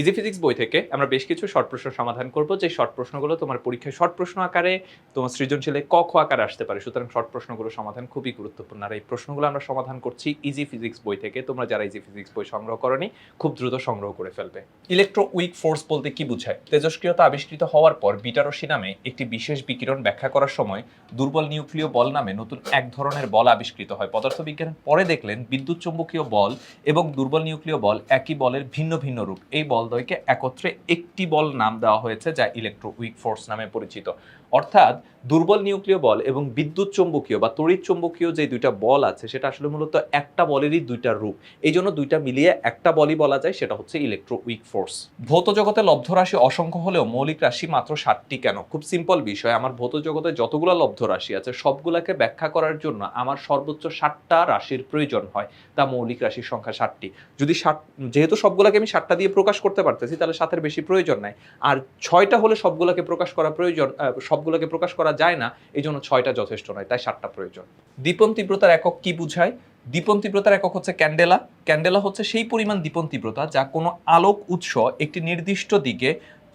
Easy physics বই থেকে আমরা বেশ কিছু শর্ট প্রশ্ন সমাধান করব। যে শর্ট প্রশ্নগুলো তোমার পরীক্ষায় শর্ট প্রশ্ন আকারে তোমার সৃজনশীলে ক খ আকারে আসতে পারে, সুতরাং শর্ট প্রশ্নগুলো সমাধান খুবই গুরুত্বপূর্ণ। আর এই প্রশ্নগুলো আমরা সমাধান করছি ইজি ফিজিক্স বই থেকে। তোমরা যারা ইজি ফিজিক্স বই সংগ্রহ করনি, খুব দ্রুত সংগ্রহ করে ফেলবে। ইলেকট্রো উইক ফোর্স বলতে কি বোঝায়? তেজস্ক্রিয়তা আবিষ্কৃত হওয়ার পর বিটারসি নামে একটি বিশেষ বিকিরণ ব্যাখ্যা করার সময় দুর্বল নিউক্লিয় বল নামে নতুন এক ধরনের বল আবিষ্কৃত হয়। পদার্থবিজ্ঞানের পরে দেখলেন বিদ্যুৎ চুম্বকীয় বল এবং দুর্বল নিউক্লিয় বল একই বলের ভিন্ন ভিন্ন রূপ। এই বলদ্বয়কে একত্রে একটি বল নাম দেওয়া হয়েছে যা ইলেকট্রো উইক ফোর্স নামে পরিচিত। অর্থাৎ দুর্বল নিউক্লিয় বল এবং বিদ্যুৎ চুম্বকীয় বা তড়িৎ চুম্বকীয় যে দুইটা বল আছে সেটা আসলে মূলত একটা বলেরই দুইটা রূপ। এই জন্য দুইটা মিলিয়ে একটা বলই বলা যায় সেটা হচ্ছে ইলেকট্রো উইক ফোর্স ভৌত জগতে লব্ধ রাশি অসংখ্য হলেও মৌলিক রাশি মাত্র ষাটটি কেন? খুব সিম্পল বিষয়। আমার ভৌত জগতে যতগুলো লব্ধ রাশি আছে সবগুলোকে ব্যাখ্যা করার জন্য আমার সর্বোচ্চ ষাটটা রাশির প্রয়োজন হয়। তা মৌলিক রাশির সংখ্যা ষাটটি। যদি ষাট যেহেতু সবগুলোকে আমি ষাটটা দিয়ে প্রকাশ করতে পারতেছি তাহলে সাতের বেশি প্রয়োজন নাই। আর ছয়টা হলে সবগুলোকে প্রকাশ করা প্রয়োজন আহ, সবগুলোকে প্রকাশ করা যায় না এই জন্য ছয়টা যথেষ্ট নয়, তাই সাতটা প্রয়োজন। দীপন তীব্রতার একক কি বুঝায়? দীপন তীব্রতার একক হচ্ছে ক্যান্ডেলা। ক্যান্ডেলা হচ্ছে সেই পরিমাণ দীপন তীব্রতা যা কোনো আলোক উৎস একটি নির্দিষ্ট দিকে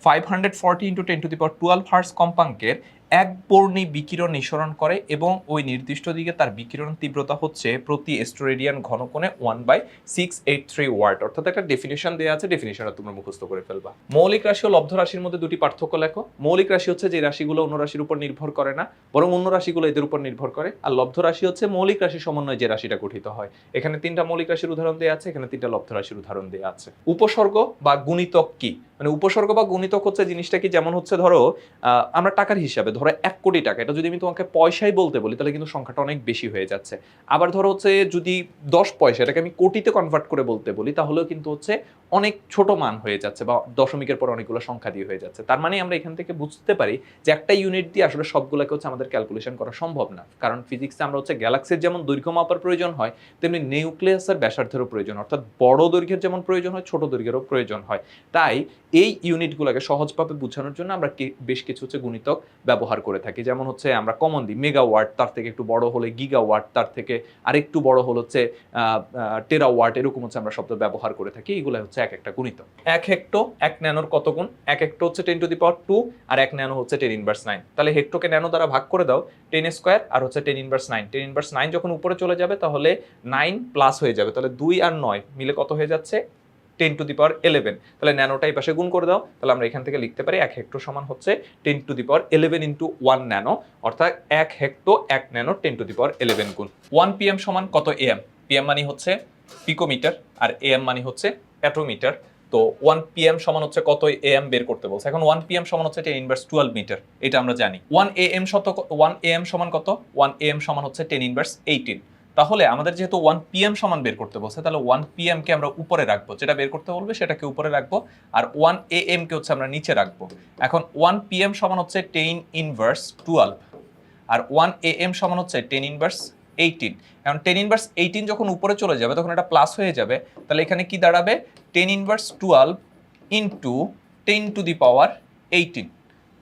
five hundred forty into ten to the power twelve hertz কম্পাঙ্কের এক বর্ণী বিকিরণ নিঃসরণ করে এবং ওই নির্দিষ্ট দিকে তার বিকিরণ তীব্রতা হচ্ছে প্রতি steradian ঘনকোণে one by six eight three watt অর্থাৎ একটা ডেফিনেশন দেওয়া আছে ডেফিনেশনটা তোমরা মুখস্থ করে ফেলবা। মৌলিক রাশি ও লব্ধ রাশির মধ্যে দুটি পার্থক্য লেখো। মৌলিক রাশি হচ্ছে যে রাশিগুলো অন্য রাশির উপর নির্ভর করে না, বরং অন্য রাশিগুলো এদের উপর নির্ভর করে। আর লব্ধ রাশি হচ্ছে মৌলিক রাশি সমন্বয়ে যে রাশিটা গঠিত হয়। এখানে তিনটা মৌলিক রাশির উদাহরণ দেওয়া আছে, এখানে তিনটা লব্ধ রাশির উদাহরণ দেওয়া আছে। উপসর্গ বা গুণিতক কি? মানে উপসর্গ বা গুণিতক হচ্ছে জিনিসটা কি? যেমন হচ্ছে ধরো আমরা টাকার হিসাবে ধরো এক কোটি টাকা, এটা যদি আমি তোমাকে পয়সায় বলতে বলি, তাহলে কিন্তু সংখ্যাটা অনেক বেশি হয়ে যাচ্ছে। আবার ধরো হচ্ছে যদি দশ পয়সা, এটাকে আমি কোটিতে কনভার্ট করে বলতে বলি, তাহলেও কিন্তু হচ্ছে অনেক ছোট মান হয়ে যাচ্ছে বা দশমিকের পর অনেকগুলো সংখ্যা দিয়ে হয়ে যাচ্ছে। তার মানে আমরা এখান থেকে বুঝতে পারি যে একটা ইউনিট দিয়ে আসলে সবগুলোকে হচ্ছে আমাদের ক্যালকুলেশন করা সম্ভব না। কারণ ফিজিক্সে আমরা হচ্ছে গ্যালাক্সির যেমন দৈর্ঘ্য মাপার প্রয়োজন হয়, তেমনি নিউক্লিয়াসের ব্যাসার্ধেরও প্রয়োজন, অর্থাৎ বড় দৈর্ঘ্যের যেমন প্রয়োজন হয়, ছোট দৈর্ঘ্যেরও প্রয়োজন হয়। তাই এই ইউনিটগুলোকে সহজভাবে বোঝানোর জন্য আমরা বেশ কিছু হচ্ছে গুণিতক ব্যবহার করে থাকি। যেমন হচ্ছে আমরা কমন দিই মেগা ওয়াট তার থেকে একটু বড় হলে গিগা ওয়াট তার থেকে আরেকটু বড় হল হচ্ছে টেরা ওয়াট এরকম হচ্ছে আমরা শব্দ ব্যবহার করে থাকি। এগুলো হচ্ছে এক একটা গুণিত। এক হেক্টো এক ন্যানোর কত গুণ? এক হেক্টো হচ্ছে ten to the power two আর এক ন্যানো হচ্ছে টেন ইনভার্স নাইন তাহলে হেক্টোকে ন্যানো দ্বারা ভাগ করে দাও টেন স্কোয়ার আর হচ্ছে ten inverse nine ten inverse nine যখন উপরে চলে যাবে তাহলে নাইন প্লাস হয়ে যাবে। তাহলে দুই আর নয় মিলে কত হয়ে যাচ্ছে? Ten to the power eleven তাহলে ন্যানোটা এই পাশে গুণ করে দাও। তাহলে আমরা এখান থেকে লিখতে পারি এক হেক্টর সমান হচ্ছে ten to the power eleven into one nano. অর্থাৎ এক হেক্টো এক nano, ten to the power eleven গুণ। ওয়ান পিএম সমান কত এম পিএম মানে হচ্ছে পিকোমিটার আর এএম মানে হচ্ছে অ্যাটোমিটার তো ওয়ান পিএম সমান হচ্ছে কত এএম বের করতে বলছে। এখন ওয়ান পিএম সমান হচ্ছে টেন ইনভার্স টুয়েলভ মিটার এটা আমরা জানি। ওয়ান এএম শত ওয়ান এএম সমান কত? ওয়ান এএম সমান হচ্ছে টেন ইনভার্স এইটিন তাহলে আমাদের যেহেতু ওয়ান পিএম সমান বের করতে বলছে, তাহলে ওয়ান পিএম কে আমরা উপরে রাখব। যেটা বের করতে বলবে সেটাকে উপরে রাখব, আর ওয়ান এ এম কে হচ্ছে আমরা নিচে রাখব। এখন ওয়ান পিএম সমান হচ্ছে টেন ইনভার্স টুয়েলভ আর ওয়ান এ এম সমান হচ্ছে টেন ইনভার্স এইটিন এখন টেন ইনভার্স এইটিন যখন উপরে চলে যাবে, তখন এটা প্লাস হয়ে যাবে। তাহলে এখানে কি দাঁড়াবে? Ten inverse twelve into ten to the power eighteen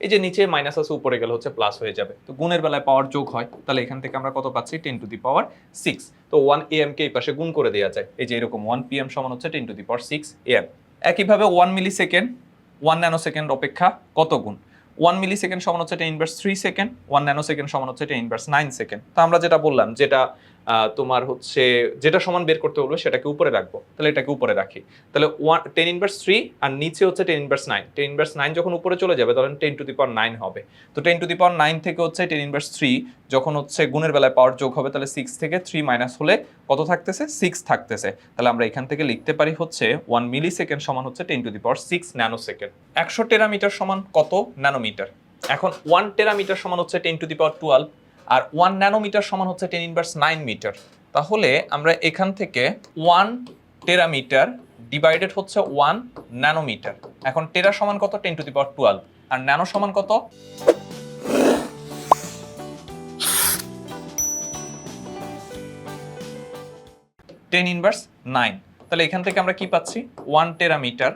এই যে নিচে মাইনাস আছে, উপরে গেলে হচ্ছে প্লাস হয়ে যাবে। তো গুণের বেলায় পাওয়ার যোগ হয়, তাহলে এখান থেকে আমরা কত পাচ্ছি? Ten to the power six তো ওয়ান এম কে এই পাশে গুণ করে দেওয়া যায়। এই যে এরকম ওয়ান পি এম সমান হচ্ছে ten to the power six A M একইভাবে one millisecond one nanosecond অপেক্ষা কত গুণ? ওয়ান মিলি সেকেন্ড সমান হচ্ছে ten inverse three second one nanosecond সমান হচ্ছে টেন ইনভার্স নাইন সেকেন্ড তো আমরা যেটা বললাম, যেটা তোমার হচ্ছে যেটা সমান বের করতে বলব সেটাকে উপরে রাখব। তাহলে এটাকে উপরে রাখি। তাহলে ওয়ান টেন ইনভার্স থ্রি আর নিচে হচ্ছে ten inverse nine ten inverse nine যখন উপরে চলে যাবে তখন ten to the power nine হবে। তো ten to the power nine থেকে হচ্ছে টেন ইনভার্স থ্রি যখন হচ্ছে গুণের বেলায় পাওয়ার যোগ হবে তাহলে সিক্স থেকে থ্রি মাইনাস হলে কত থাকতেছে? সিক্স থাকতেছে। তাহলে আমরা এখান থেকে লিখতে পারি হচ্ছে ওয়ান মিলি সেকেন্ড সমান হচ্ছে ten to the power six nanosecond একশো টেরামিটার সমান কত? ন্যানোমিটার এখন ওয়ান টেরামিটার সমান হচ্ছে ten to the power twelve R one nanometre সমান হচ্ছে টেন ইনভার্স নাইন মিটার তাহলে আমরা এখান থেকে ওয়ান টেরামিটার ডিভাইডেড হচ্ছে ওয়ান ন্যানোমিটার এখন টেরা সমান কত? Ten to the power twelve R nano সমান কত? টেন ইনভার্স নাইন তাহলে এখান থেকে আমরা কি পাচ্ছি? One terametre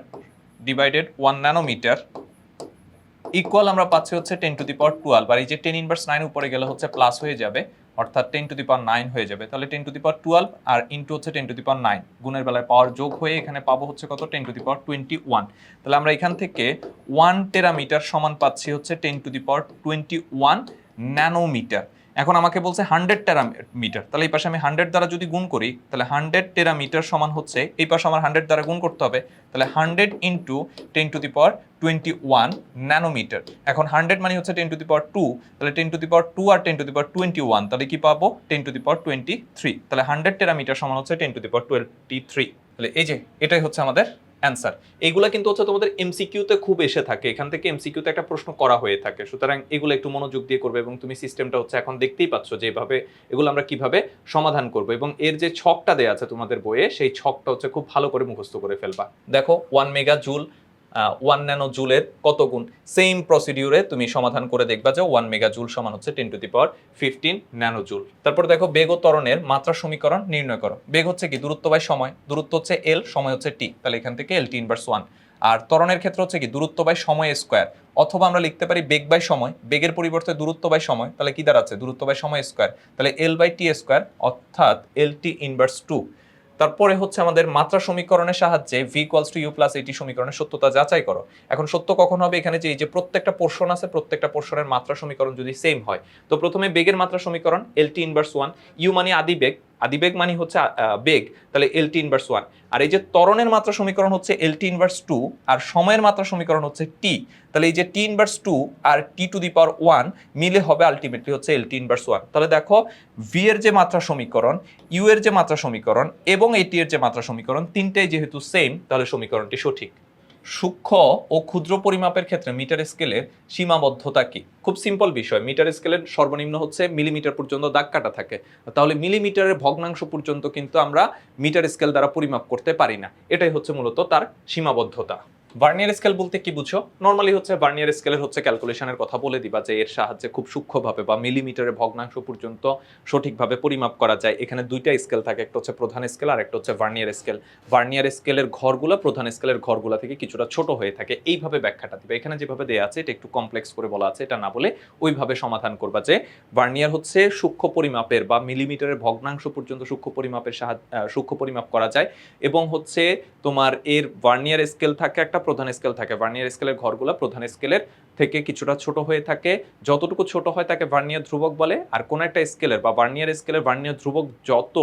divided one nanometre equal আমরা পাচ্ছি হচ্ছে ten to the power twelve আর এই যে টেন ইনভার্স নাইন উপরে গেলে হচ্ছে প্লাস হয়ে যাবে, অর্থাৎ ten to the power nine হয়ে যাবে। তাহলে ten to the power twelve R into হচ্ছে ten to the power nine গুণের বেলায় পাওয়ার যোগ হয়ে এখানে পাবো হচ্ছে কত? Ten to the power twenty one তাহলে আমরা এখান থেকে ওয়ান টেরামিটার সমান পাচ্ছি হচ্ছে ten to the power twenty one nanometre এখন আমাকে বলছে হান্ড্রেড টেরামিটার, তাহলে এই পাশে আমি হান্ড্রেড দ্বারা যদি গুণ করি, তাহলে হান্ড্রেড টেরামিটার সমান হচ্ছে, এই পাশে আমার হান্ড্রেড দ্বারা গুণ করতে হবে, তাহলে hundred into ten to the power twenty one nanometre. এখন হান্ড্রেড মানে হচ্ছে ten to the power two, তাহলে ten to the power two R ten to the power twenty one, তাহলে কি পাবো? Ten to the power twenty three, তাহলে hundred terametre সমান হচ্ছে ten to the power twenty three. তাহলে এই যে, এটাই হচ্ছে আমাদের অ্যান্সার এগুলো কিন্তু হচ্ছে তোমাদের এমসিকিউতে খুব এসে থাকে। এখান থেকে এমসিকিউতে একটা প্রশ্ন করা হয়ে থাকে। সুতরাং এগুলো একটু মনোযোগ দিয়ে করবে এবং তুমি সিস্টেমটা হচ্ছে এখন দেখতেই পাচ্ছ যে এভাবে এগুলো আমরা কীভাবে সমাধান করব এবং এর যে ছকটা দেওয়া আছে তোমাদের বইয়ে, সেই ছকটা হচ্ছে খুব ভালো করে মুখস্থ করে ফেলবা। দেখো one mega joule one nano জুলের কত গুণ? সেম প্রসিডিউরে তুমি সমাধান করে দেখবা যে ওয়ান মেগা জুল সমান হচ্ছে ten to the power fifteen nano joule তারপর দেখো বেগ ও ত্বরণের মাত্রা সমীকরণ নির্ণয় করো। বেগ হচ্ছে কি? দূরত্ব বাই সময়। দূরত্ব হচ্ছে এল সময় হচ্ছে টি তাহলে এখান থেকে এল টি ইনভার্স ওয়ান আর ত্বরণের ক্ষেত্রে হচ্ছে কি? দূরত্ব বাই সময় স্কোয়ার অথবা আমরা লিখতে পারি বেগ বাই সময়। বেগের পরিবর্তে দূরত্ব বাই সময়। তাহলে কি দাঁড়াচ্ছে? দূরত্ব বাই সময় স্কোয়ার তাহলে এল বাই টি স্কোয়ার অর্থাৎ এল টি ইনভার্স টু তারপরে হচ্ছে আমাদের মাত্রা সমীকরণের সাহায্যে v equals to u plus at সমীকরণের সত্যতা যাচাই করো। এখন সত্য কখন হবে? এখানে যে এই যে প্রত্যেকটা পোর্শন আছে, প্রত্যেকটা পোর্শনের মাত্রা সমীকরণ যদি সেম হয়, তো প্রথমে বেগের মাত্রা সমীকরণ l t inverse one u মানে আদি বেগ আদি বেগ মানে হচ্ছে বেগ, তাহলে এল টি ইনভার্স ওয়ান আর এই যে ত্বরণের মাত্রা সমীকরণ হচ্ছে এল টি ইনভার্স টু আর সময়ের মাত্রা সমীকরণ হচ্ছে টি তাহলে এই যে টি inverse two R t to the power one মিলে হবে আলটিমেটলি হচ্ছে এল টি ইনভার্স ওয়ান তাহলে দেখো ভি এর যে মাত্রা সমীকরণ ইউ এর যে মাত্রা সমীকরণ এবং এটি এর যে মাত্রা সমীকরণ, তিনটাই যেহেতু সেম তাহলে সমীকরণটি সঠিক। সূক্ষ্ম ও ক্ষুদ্র পরিমাপের ক্ষেত্রে মিটার স্কেলের সীমাবদ্ধতা কি? খুব সিম্পল বিষয়। মিটার স্কেলের সর্বনিম্ন হচ্ছে মিলিমিটার পর্যন্ত দাগ কাটা থাকে। তাহলে মিলিমিটারের ভগ্নাংশ পর্যন্ত কিন্তু আমরা মিটার স্কেল দ্বারা পরিমাপ করতে পারি না। এটাই হচ্ছে মূলত তার সীমাবদ্ধতা। ভার্নিয়ার স্কেল বলতে কি বুঝো? নর্মালি হচ্ছে ভার্নিয়ার স্কেলের হচ্ছে ক্যালকুলেশনের কথা বলে দিবা যে এর সাহায্যে খুব সূক্ষ্মভাবে বা মিলিমিটারের ভগ্নাংশ পর্যন্ত সঠিকভাবে পরিমাপ করা যায়। এখানে দুইটা স্কেল থাকে, একটা হচ্ছে প্রধান স্কেল আর একটা হচ্ছে ভার্নিয়ার স্কেল ভার্নিয়ার স্কেলের ঘরগুলো প্রধান স্কেলের ঘরগুলো থেকে কিছুটা ছোট হয়ে থাকে। এইভাবে ব্যাখ্যাটা দিবে। এখানে যেভাবে দেওয়া আছে, এটা একটু কমপ্লেক্স করে বলা আছে, এটা না বলে ওইভাবে সমাধান করবা যে ভার্নিয়ার হচ্ছে সূক্ষ্ম পরিমাপের বা মিলিমিটারের ভগ্নাংশ পর্যন্ত সূক্ষ্ম পরিমাপের সাহায্য সূক্ষ্ম পরিমাপ করা যায়। এবং হচ্ছে তোমার এর ভার্নিয়ার স্কেল থাকে একটা প্রধান স্কেল থাকে ভার্নিয়ার স্কেলের ঘরগুলো প্রধান স্কেলের থেকে কিছুটা ছোট হয়ে থাকে। যতটুকু ছোট হয় তাকে ভার্নিয়ার ধ্রুবক বলে। আর কোন একটা স্কেলের বা ভার্নিয়ার স্কেলের ভার্নিয়ার ধ্রুবক যত,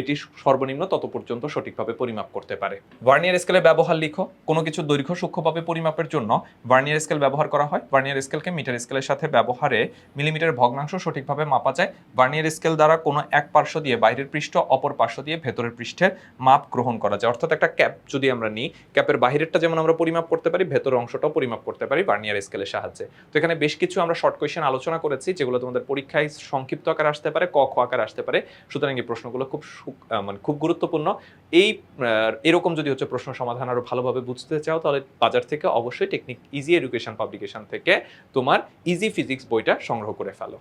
এটি সর্বনিম্ন তত পর্যন্ত সঠিকভাবে পরিমাপ করতে পারে। ভার্নিয়ার স্কেলের ব্যবহার লিখো। কোনো কিছু দৈর্ঘ্য সূক্ষ্মভাবে পরিমাপের জন্য ভার্নিয়ার স্কেল ব্যবহার করা হয়। ভার্নিয়ার স্কেলকে মিটার স্কেলের সাথে ব্যবহারে মিলিমিটার ভগ্নাংশ সঠিকভাবে মাপা যায়। ভার্নিয়ার স্কেল দ্বারা কোনো এক পার্শ্ব দিয়ে বাইরের পৃষ্ঠ, অপর পার্শ্ব দিয়ে ভেতরের পৃষ্ঠের মাপ গ্রহণ করা যায়। অর্থাৎ একটা ক্যাপ যদি আমরা নিই, ক্যাপের বাহিরেরটা যেমন আমরা পরিমাপ করতে পারি, ভেতরের অংশটাও পরিমাপ করতে পারি ভার্নিয়ার স্কেলের সাহায্যে। তো এখানে বেশ কিছু আমরা শর্ট কোয়েশ্চেন আলোচনা করেছি, যেগুলো তোমাদের পরীক্ষায় সংক্ষিপ্ত আকার আসতে পারে, ক, খ আকার আসতে পারে। সুতরাং এই প্রশ্নগুলো খুব মানে খুব গুরুত্বপূর্ণ। এই এরকম যদি হচ্ছে প্রশ্ন সমাধান আরও ভালোভাবে বুঝতে চাও, তাহলে বাজার থেকে অবশ্যই টেকনিক ইজি এডুকেশন পাবলিকেশন থেকে তোমার ইজি ফিজিক্স বইটা সংগ্রহ করে ফেলো।